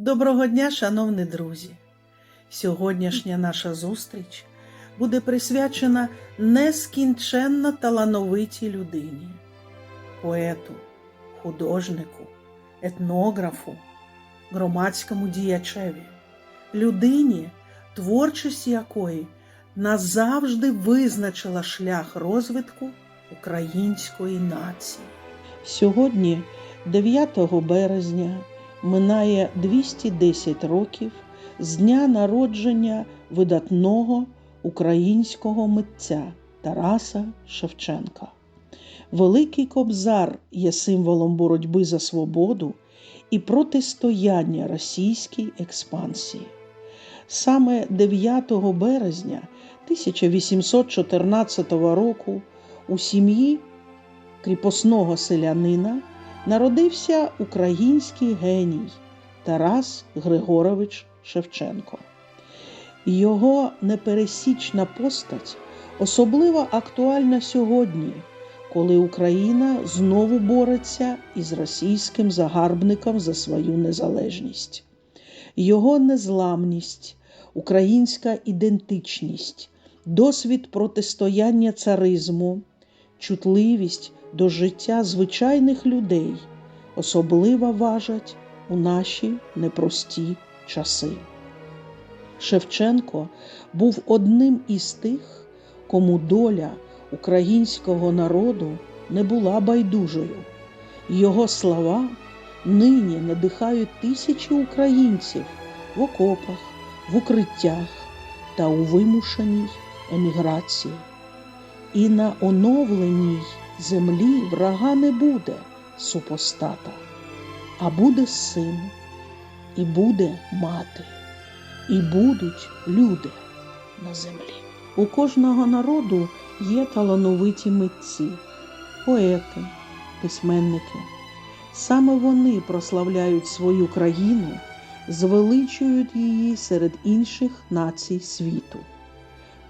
Доброго дня, шановні друзі! Сьогоднішня наша зустріч буде присвячена нескінченно талановитій людині, поету, художнику, етнографу, громадському діячеві, людині, творчість якої назавжди визначила шлях розвитку української нації. Сьогодні, 9 березня, минає 210 років з дня народження видатного українського митця Тараса Шевченка. Великий Кобзар є символом боротьби за свободу і протистояння російській експансії. Саме 9 березня 1814 року у сім'ї кріпосного селянина народився український геній Тарас Григорович Шевченко. Його непересічна постать особливо актуальна сьогодні, коли Україна знову бореться із російським загарбником за свою незалежність. Його незламність, українська ідентичність, досвід протистояння царизму, чутливість до життя звичайних людей особливо важать у наші непрості часи. Шевченко був одним із тих, кому доля українського народу не була байдужою. Його слова нині надихають тисячі українців в окопах, в укриттях та у вимушеній еміграції. І на оновленій землі врага не буде супостата, а буде син, і буде мати, і будуть люди на землі. У кожного народу є талановиті митці, поети, письменники. Саме вони прославляють свою країну, звеличують її серед інших націй світу.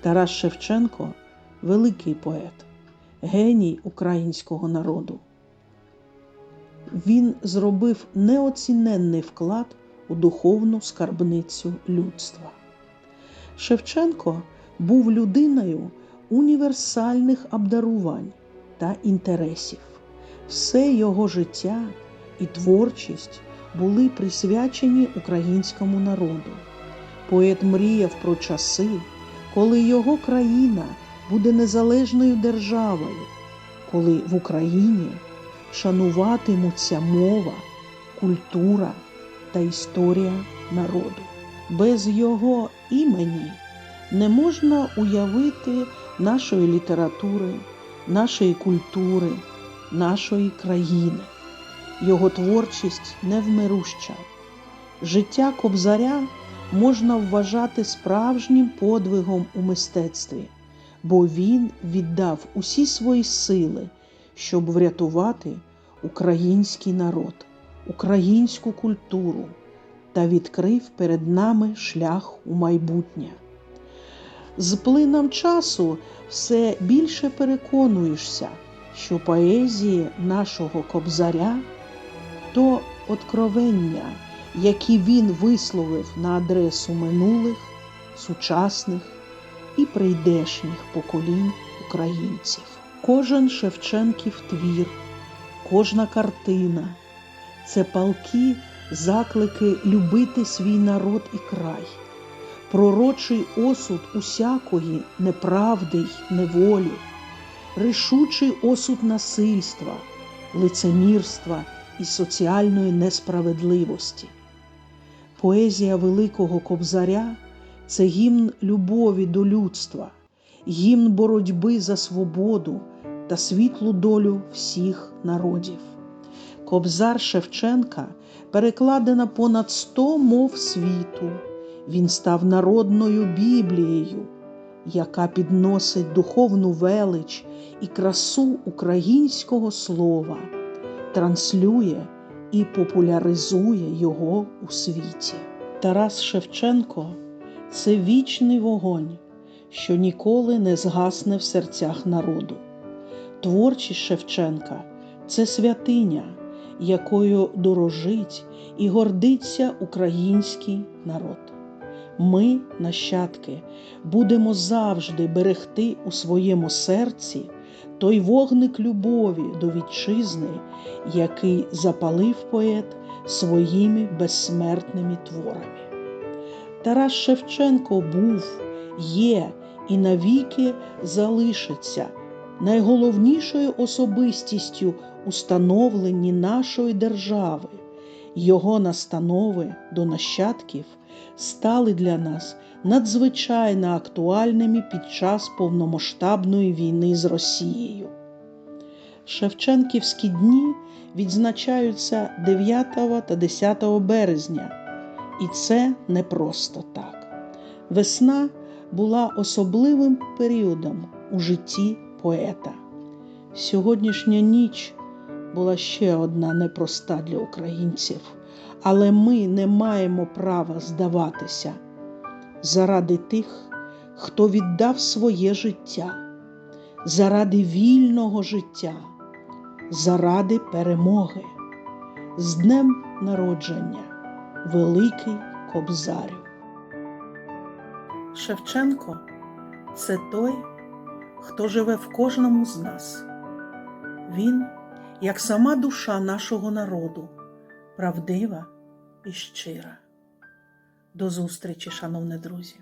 Тарас Шевченко великий поет, геній українського народу. Він зробив неоціненний вклад у духовну скарбницю людства. Шевченко був людиною універсальних обдарувань та інтересів. Все його життя і творчість були присвячені українському народу. Поет мріяв про часи, коли його країна буде незалежною державою, коли в Україні шануватимуться мова, культура та історія народу. Без його імені не можна уявити нашої літератури, нашої культури, нашої країни. Його творчість невмируща. Життя кобзаря можна вважати справжнім подвигом у мистецтві, бо він віддав усі свої сили, щоб врятувати український народ, українську культуру та відкрив перед нами шлях у майбутнє. З плином часу все більше переконуєшся, що поезії нашого кобзаря то откровення, які він висловив на адресу минулих, сучасних і прийдешніх поколінь українців. Кожен Шевченків твір, кожна картина це палки заклики любити свій народ і край, пророчий осуд усякої неправди й неволі, рішучий осуд насильства, лицемірства і соціальної несправедливості. Поезія Великого Кобзаря це гімн любові до людства, гімн боротьби за свободу та світлу долю всіх народів. Кобзар Шевченка перекладено понад 100 мов світу. Він став народною Біблією, яка підносить духовну велич і красу українського слова, транслює і популяризує його у світі. Тарас Шевченко це вічний вогонь, що ніколи не згасне в серцях народу. Творчість Шевченка це святиня, якою дорожить і гордиться український народ. Ми, нащадки, будемо завжди берегти у своєму серці той вогник любові до вітчизни, який запалив поет своїми безсмертними творами. Тарас Шевченко був, є і навіки залишиться найголовнішою особистістю у становленні нашої держави. Його настанови до нащадків стали для нас надзвичайно актуальними під час повномасштабної війни з Росією. Шевченківські дні відзначаються 9 та 10 березня, і це не просто так. Весна була особливим періодом у житті поета. Сьогоднішня ніч була ще одна непроста для українців, але ми не маємо права здаватися заради тих, хто віддав своє життя, заради вільного життя, заради перемоги. З днем народження, Великий Кобзар. Шевченко це той, хто живе в кожному з нас. Він, як сама душа нашого народу, правдива і щира. До зустрічі, шановні друзі!